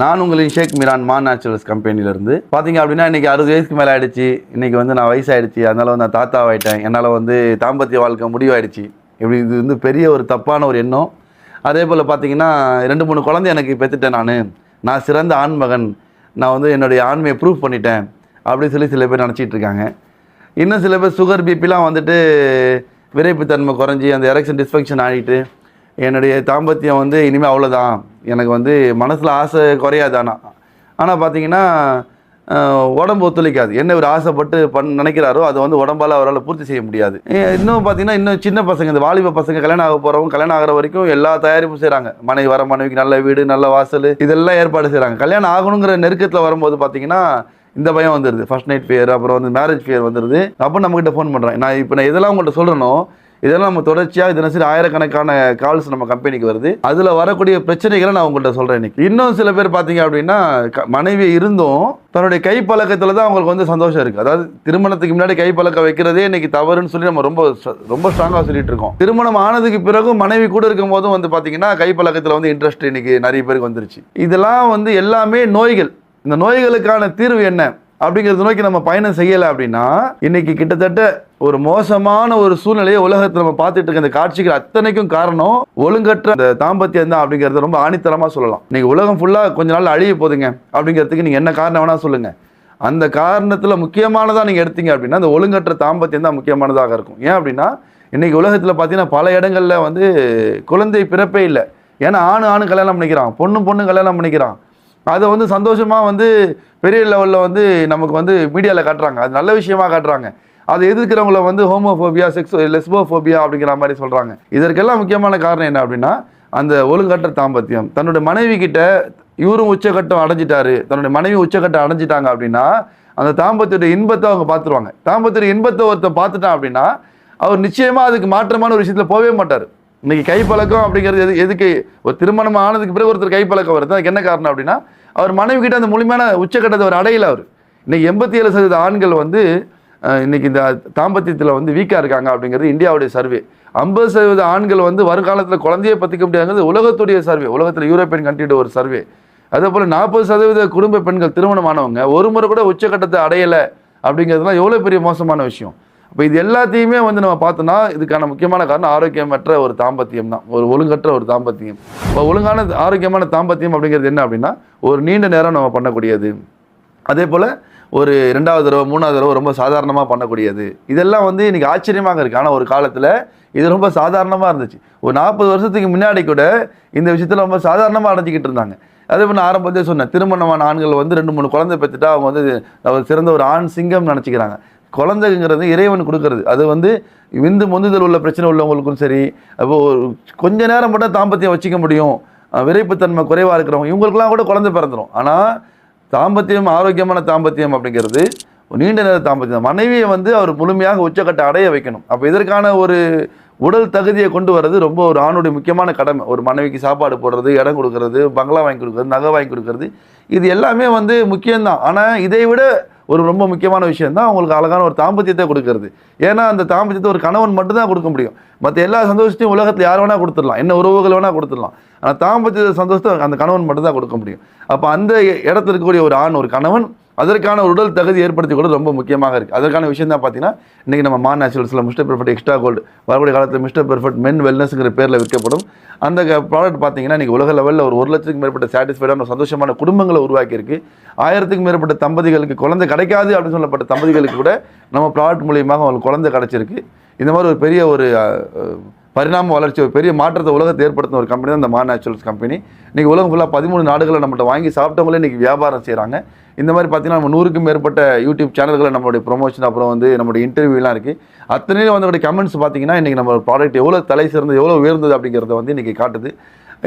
நான் உங்களின் ஷேக் மிரான் மா நேச்சுரல்ஸ் கம்பெனிலேருந்து பார்த்தீங்க அப்படின்னா இன்றைக்கி அறுபது வயசுக்கு மேலே ஆகிடுச்சு இன்றைக்கி வந்து நான் வயசாகிடுச்சு அதனால் வந்து நான் தாத்தாவாயிட்டேன். என்னால் வந்து தாம்பத்திய வாழ்க்கை முடிவாயிடுச்சு. இப்படி இது வந்து பெரிய ஒரு தப்பான ஒரு எண்ணம். அதே போல் பார்த்தீங்கன்னா ரெண்டு மூணு குழந்தை எனக்கு பெற்றுட்டேன் நான். நான் சிறந்த ஆண்மகன். நான் வந்து என்னுடைய ஆண்மையை ப்ரூவ் பண்ணிட்டேன். அப்படின்னு சொல்லி சில பேர் நினச்சிட்டு இருக்காங்க. இன்னும் சில பேர் சுகர் பிபிலாம் வந்துட்டு விரைப்புத்தன்மை குறைஞ்சி அந்த எரெக்ஷன் டிஸ்ஃபங்க்ஷன் ஆகிட்டு என்னுடைய தாம்பத்தியம் வந்து இனிமேல் அவ்வளோதான் எனக்கு வந்து மனசில் ஆசை குறையாது ஆனால் ஆனால் பார்த்தீங்கன்னா உடம்பு ஒத்துழைக்காது. என்ன ஒரு ஆசைப்பட்டு பண் நினைக்கிறாரோ அதை வந்து உடம்பால் அவரால் பூர்த்தி செய்ய முடியாது. ஏ- இன்னும் பார்த்தீங்கன்னா இன்னும் சின்ன பசங்க இந்த வாலிப பசங்க கல்யாணம் ஆக போகிறவங்க கல்யாணம் ஆகிற வரைக்கும் எல்லா தயாரிப்பும் செய்கிறாங்க மனைவி வர மனைவிக்கு நல்ல வீடு நல்ல வாசல் இதெல்லாம் ஏற்பாடு செய்கிறாங்க கல்யாணம் ஆகணுங்கிற நெருக்கத்தில் வரும்போது பார்த்தீங்கன்னா இந்த பயம் வந்துடுது ஃபர்ஸ்ட் நைட் ஃபியர் அப்புறம் வந்து மேரேஜ் ஃபியர் வந்துடுது அப்போ நம்மகிட்ட ஃபோன் பண்ணுறேன் நான் இப்போ நான் இதெல்லாம் உங்கள்கிட்ட சொல்கிறேனோ இதெல்லாம் நம்ம தொடர்ச்சியாக தினசரி ஆயிரக்கணக்கான கால்ஸ் நம்ம கம்பெனிக்கு வருது. அதில் வரக்கூடிய பிரச்சனைகளை நான் உங்கள்கிட்ட சொல்கிறேன் இன்னைக்கு. இன்னும் சில பேர் பார்த்தீங்க அப்படின்னா க- மனைவி இருந்தும் தன்னுடைய கை பழக்கத்தில் தான் அவங்களுக்கு வந்து சந்தோஷம் இருக்குது அதாவது திருமணத்துக்கு முன்னாடி கை பழக்கம் வைக்கிறதே இன்னைக்கு தவறுன்னு சொல்லி நம்ம ரொம்ப ரொம்ப ஸ்ட்ராங்காக சொல்லிட்டு இருக்கோம். திருமணம் ஆனதுக்கு பிறகு மனைவி கூட இருக்கும் போதும் வந்து பார்த்தீங்கன்னா கை பழக்கத்தில் வந்து இன்ட்ரெஸ்ட் இன்னைக்கு நிறைய பேருக்கு வந்துருச்சு. இதெல்லாம் வந்து எல்லாமே நோய்கள். இந்த நோய்களுக்கான தீர்வு என்ன? அப்படிங்கிறத நோக்கி நம்ம பயணம் செய்யலை அப்படின்னா இன்னைக்கு கிட்டத்தட்ட ஒரு மோசமான ஒரு சூழ்நிலையை உலகத்தில் நம்ம பார்த்துட்டு இருக்க இந்த காட்சிகள் அத்தனைக்கும் காரணம் ஒழுங்கற்ற அந்த தாம்பத்தியம் தான் அப்படிங்கிறத ரொம்ப ஆணித்தரமாக சொல்லலாம். நீங்கள் உலகம் ஃபுல்லாக கொஞ்ச நாள் அழிய போகுதுங்க அப்படிங்கிறதுக்கு நீங்கள் என்ன காரணம் வேணால் சொல்லுங்கள் அந்த காரணத்தில் முக்கியமானதாக நீங்கள் எடுத்தீங்க அப்படின்னா அந்த ஒழுங்கற்ற தாம்பத்தியம் தான் முக்கியமானதாக இருக்கும். ஏன் அப்படின்னா இன்னைக்கு உலகத்தில் பார்த்தீங்கன்னா பல இடங்கள்ல வந்து குழந்தை பிறப்பே இல்லை. ஏன்னா ஆணு ஆணு கல்யாணம் பண்ணிக்கிறான். பொண்ணு பொண்ணு கல்யாணம் பண்ணிக்கிறான். அதை வந்து சந்தோஷமாக வந்து பெரிய லெவலில் வந்து நமக்கு வந்து மீடியாவில் காட்டுறாங்க. அது நல்ல விஷயமா காட்டுறாங்க. அதை எதிர்க்கிறவங்கள வந்து ஹோமோஃபோபியா செக்ஸ் லெஸ்போஃபோபியா அப்படிங்கிற மாதிரி சொல்கிறாங்க இதற்கெல்லாம் முக்கியமான காரணம் என்ன அப்படின்னா அந்த ஒழுங்கற்ற தாம்பத்தியம். தன்னுடைய மனைவி கிட்ட இவரும் உச்சக்கட்டம் அடைஞ்சிட்டாரு. தன்னுடைய மனைவி உச்சக்கட்டம் அடைஞ்சிட்டாங்க அப்படின்னா அந்த தாம்பத்தியோட இன்பத்தை அவங்க பார்த்துருவாங்க. தாம்பத்தியோட இன்பத்தை ஒருத்தர் பார்த்துட்டான் அப்படின்னா அவர் நிச்சயமாக அதுக்கு மாற்றமான ஒரு விஷயத்தில் போகவே மாட்டார். இன்னைக்கு கைப்பழக்கம் அப்படிங்கிறது எது எதுக்கு? ஒரு திருமணம் ஆனதுக்கு பிறகு ஒருத்தர் கைப்பழக்கம் வருது. அதுக்கு என்ன காரணம் அப்படின்னா அவர் மனைவி கிட்ட அந்த முழுமையான உச்சக்கட்டத்தை அவர் அடையில அவர். இன்னைக்கு எண்பத்தி ஏழு சதவீத ஆண்கள் வந்து இன்னைக்கு இந்த தாம்பத்தியத்தில் வந்து வீக்காக இருக்காங்க அப்படிங்கிறது இந்தியாவுடைய சர்வே. ஐம்பது சதவீத ஆண்கள் வந்து வருங்காலத்தில் குழந்தையை பற்றிக்க முடியாதுங்கிறது உலகத்துடைய சர்வே. உலகத்தில் யூரோப்பியன் கண்ட்ரியோட ஒரு சர்வே. அதே போல் நாற்பது சதவீத குடும்ப பெண்கள் திருமணமானவங்க ஒரு முறை கூட உச்சக்கட்டத்தை அடையலை அப்படிங்கிறதுலாம் எவ்வளோ பெரிய மோசமான விஷயம். அப்போ இது எல்லாத்தையுமே வந்து நம்ம பார்த்தோன்னா இதுக்கான முக்கியமான காரணம் ஆரோக்கியமற்ற ஒரு தாம்பத்தியம் தான். ஒரு ஒழுங்கற்ற ஒரு தாம்பத்தியம். இப்போ ஒழுங்கான ஆரோக்கியமான தாம்பத்தியம் அப்படிங்கிறது என்ன அப்படின்னா ஒரு நீண்ட நேரம் நம்ம பண்ணக்கூடியது. அதே போல் ஒரு ரெண்டாவது தடவை மூணாவது தடவை ரொம்ப சாதாரணமாக பண்ணக்கூடியது. இதெல்லாம் வந்து இன்றைக்கி ஆச்சரியமாக இருக்குது ஆனால் ஒரு காலத்தில் இது ரொம்ப சாதாரணமாக இருந்துச்சு. ஒரு நாற்பது வருஷத்துக்கு முன்னாடி கூட இந்த விஷயத்தில் ரொம்ப சாதாரணமாக அடைஞ்சிக்கிட்டு இருந்தாங்க. அதே போல் நான் ஆரம்பத்தே சொன்னேன் திருமணமான ஆண்கள் வந்து ரெண்டு மூணு குழந்தை பெற்றுட்டா அவங்க வந்து சிறந்த ஒரு ஆண் சிங்கம் நினச்சிக்கிறாங்க. குழந்தைங்கிறது இறைவன் கொடுக்கறது. அது வந்து விந்து முந்துதல் உள்ள பிரச்சனை உள்ளவங்களுக்கும் சரி அப்போ ஒரு கொஞ்ச நேரம் மட்டும் தாம்பத்தியம் வச்சுக்க முடியும். விரைப்புத்தன்மை குறைவாக இருக்கிறவங்க இவங்களுக்குலாம் கூட குழந்தை பிறந்துடும் ஆனால் தாம்பத்தியம் ஆரோக்கியமான தாம்பத்தியம் அப்படிங்கிறது நீண்ட நேர தாம்பத்தியம். மனைவியை வந்து அவர் முழுமையாக உச்சக்கட்ட அடைய வைக்கணும். அப்போ இதற்கான ஒரு உடல் தகுதியை கொண்டு வர்றது ரொம்ப ஒரு ஆணுடைய முக்கியமான கடமை. ஒரு மனைவிக்கு சாப்பாடு போடுறது இடம் கொடுக்கறது பங்களா வாங்கி கொடுக்கறது நகை வாங்கி கொடுக்கறது இது எல்லாமே வந்து முக்கியம்தான். ஆனால் இதை விட ஒரு ரொம்ப முக்கியமான விஷயம் தான் அவங்களுக்கு அழகான ஒரு தாம்பத்தியத்தை கொடுக்கறது. ஏன்னா அந்த தாம்பத்தியத்தை ஒரு கணவன் மட்டும்தான் கொடுக்க முடியும். மற்ற எல்லா சந்தோஷத்தையும் உலகத்தில் யார் வேணால் கொடுத்துடலாம். என்ன உறவுகள் வேணால் கொடுத்துடலாம். ஆனால் தாம்பத்திய சந்தோஷத்தை அந்த கணவன் மட்டும்தான் கொடுக்க முடியும். அப்போ அந்த இடத்துல இருக்கக்கூடிய ஒரு ஆண் ஒரு கணவன் அதற்கான ஒரு உடல் தகுதி ஏற்படுத்தி கூட ரொம்ப முக்கியமாக இருக்குது அதற்கான விஷயம் தான் பார்த்தீங்கன்னா இன்றைக்கி நம்ம மா நேச்சுரல்ஸில் மிஸ்டர் பெர்ஃபெக்ட் எக்ஸ்ட்ரா கோல்டு வரக்கூடிய காலத்தில் மிஸ்டர் பெர்ஃபெக்ட் மென் வெல்னஸ்ங்கிற பேரில் விற்கப்படும். அந்த ப்ராடக்ட் பார்த்தீங்கன்னா இன்றைக்கி உலக லெவலில் ஒரு ஒரு லட்சத்துக்கு மேற்பட்ட சாட்டிஸ்ஃபைடான சந்தோஷமான குடும்பங்களை உருவாக்கியிருக்கு ஆயிரத்துக்கு மேற்பட்ட தம்பதிகளுக்கு குழந்தை கிடைக்காது அப்படின்னு சொல்லப்பட்ட தம்பதிகளுக்கு கூட நம்ம ப்ராடக்ட் மூலியமாக அவங்களுக்கு குழந்தை கிடச்சிருக்கு. இந்த மாதிரி ஒரு பெரிய ஒரு பரிணாம வளர்ச்சி ஒரு பெரிய மாற்றத்தை உலகத்தை ஏற்படுத்தின ஒரு கம்பெனி தான் இந்த மா நேச்சுரல்ஸ் கம்பெனி இன்றைக்கி உலகம் ஃபுல்லாக பதிமூணு நாடுகளை நம்மகிட்ட வாங்கி சாப்பிட்டவங்களே இன்றைக்கி வியாபாரம் செய்கிறாங்க இந்த மாதிரி பார்த்தீங்கன்னா நம்ம நூறுக்கும் மேற்பட்ட யூடியூப் சேனல்களை நம்மளுடைய ப்ரொமோஷன் அப்புறம் வந்து நம்மளுடைய இன்டர்வியூலாம் இருக்குது அத்தனையும் வந்து கமெண்ட்ஸ் பார்த்தீங்கன்னா இன்றைக்கி நம்ம ப்ராடக்ட் எவ்வளோ தலை சிறந்தது எவ்வளோ உயர்ந்தது அப்படிங்கிறத வந்து இன்றைக்கி காட்டுது.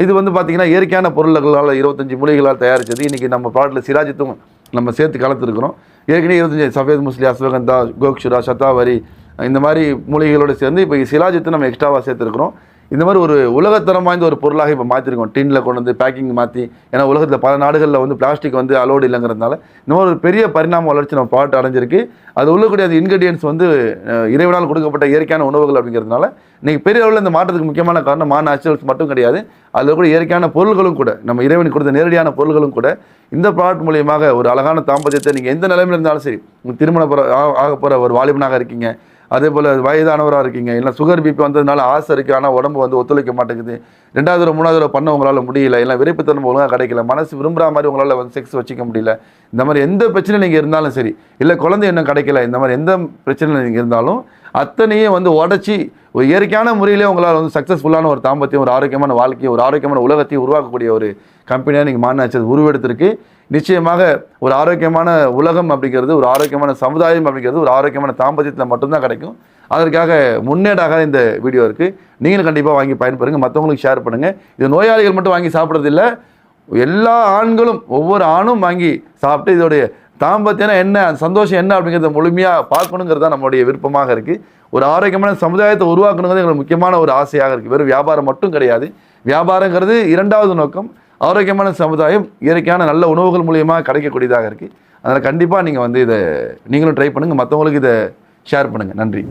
இது வந்து பார்த்தீங்கன்னா இயற்கையான பொருள்களால் இருபத்தஞ்சி மூலிகளால் தயாரித்தது இன்றைக்கி நம்ம ப்ராடக்ட்டில் சிராஜித்தும் நம்ம சேர்த்து கலந்துருக்கிறோம். ஏற்கனவே இருபத்தஞ்சி சஃபேத் முஸ்லி அஸ்வகந்தா கோக்ஷுரா சத்தாவரி இந்த மாதிரி மூலிகைகளோடு சேர்ந்து இப்போ சிலாஜித்து நம்ம எக்ஸ்ட்ராவாக சேர்த்துருக்குறோம். இந்த மாதிரி ஒரு உலகத்தரம் வாய்ந்த ஒரு பொருளாக இப்போ மாற்றிருக்கோம் டின்ல கொண்டு வந்து பேக்கிங் மாற்றி ஏன்னா உலகத்தில் பல நாடுகளில் வந்து பிளாஸ்டிக் வந்து அலோடு இல்லைங்கிறதுனால இந்த மாதிரி ஒரு பெரிய பரிணாம வளர்ச்சி நம்ம பாட்டு அடைஞ்சிருக்கு. அது உள்ளக்கூடிய அந்த இன்கிரீடியன்ஸ் வந்து இறைவனால் கொடுக்கப்பட்ட இயற்கையான உணவுகள் அப்படிங்கிறதுனால இன்றைக்கி பெரிய அளவில் இந்த மாற்றத்துக்கு முக்கியமான காரணம் மா நேச்சுரல்ஸ் மட்டும் கிடையாது. அதில் கூட இயற்கையான பொருள்களும் கூட நம்ம இறைவன் கொடுத்த நேரடியான பொருள்களும் கூட இந்த ப்ராடக்ட் மூலியமாக ஒரு அழகான தாம்பத்தியத்தை நீங்கள் எந்த நிலைமையில் இருந்தாலும் சரி திருமண போகிற ஆக போகிற ஒரு வாலிபனாக இருக்கீங்க. அதே போல் வயதானவராக இருக்கீங்க. இல்லை சுகர் பிபி வந்ததுனால ஆசை இருக்குது ஆனால் உடம்பு வந்து ஒத்துழைக்க மாட்டேங்குது. ரெண்டாவது தடவை மூணாவது தடவை பண்ண உங்களால் முடியல. இல்லை விரைப்புத்தன்மை ஒழுங்காக கிடைக்கல. மனசு விரும்புகிற மாதிரி உங்களால் வந்து செக்ஸ் வச்சுக்க முடியல. இந்த மாதிரி எந்த பிரச்சனை நீங்கள் இருந்தாலும் சரி இல்லை குழந்தை இன்னும் கிடைக்கல இந்த மாதிரி எந்த பிரச்சனை நீங்கள் இருந்தாலும் அத்தனையும் வந்து உடச்சி ஒரு இயற்கையான முறையிலே உங்களால் வந்து சக்ஸஸ்ஃபுல்லான ஒரு தாம்பத்தியம் ஒரு ஆரோக்கியமான வாழ்க்கையை ஒரு ஆரோக்கியமான உலகத்தையும் உருவாக்கக்கூடிய ஒரு கம்பெனியாக நீங்கள் மாநாச்சு உருவெடுத்திருக்கு. நிச்சயமாக ஒரு ஆரோக்கியமான உலகம் அப்படிங்கிறது ஒரு ஆரோக்கியமான சமுதாயம் அப்படிங்கிறது ஒரு ஆரோக்கியமான தாம்பத்தியத்தில் மட்டும்தான் கிடைக்கும். அதற்காக முன்னேடாக இந்த வீடியோ இருக்குது நீங்களும் கண்டிப்பாக வாங்கி பயன்பெறுங்க. மற்றவங்களுக்கு ஷேர் பண்ணுங்கள் இது நோயாளிகள் மட்டும் வாங்கி சாப்பிட்றதில்லை எல்லா ஆண்களும் ஒவ்வொரு ஆணும் வாங்கி சாப்பிட்டு இதோடைய தாம்பத்தியம் என்ன சந்தோஷம் என்ன அப்படிங்கிறத முழுமையாக பார்க்கணுங்கிறது தான் நம்மளுடைய விருப்பமாக இருக்குது ஒரு ஆரோக்கியமான சமுதாயத்தை உருவாக்கணுங்கிறது எங்களுக்கு முக்கியமான ஒரு ஆசையாக இருக்குது வெறும் வியாபாரம் மட்டும் கிடையாது. வியாபாரங்கிறது இரண்டாவது நோக்கம். ஆரோக்கியமான சமுதாயம் இயற்கையான நல்ல உணவுகள் மூலியமாக கிடைக்கக்கூடியதாக இருக்குது அதனால் கண்டிப்பாக நீங்கள் வந்து இதை நீங்களும் ட்ரை பண்ணுங்கள் மற்றவங்களுக்கு இதை ஷேர் பண்ணுங்கள் நன்றி.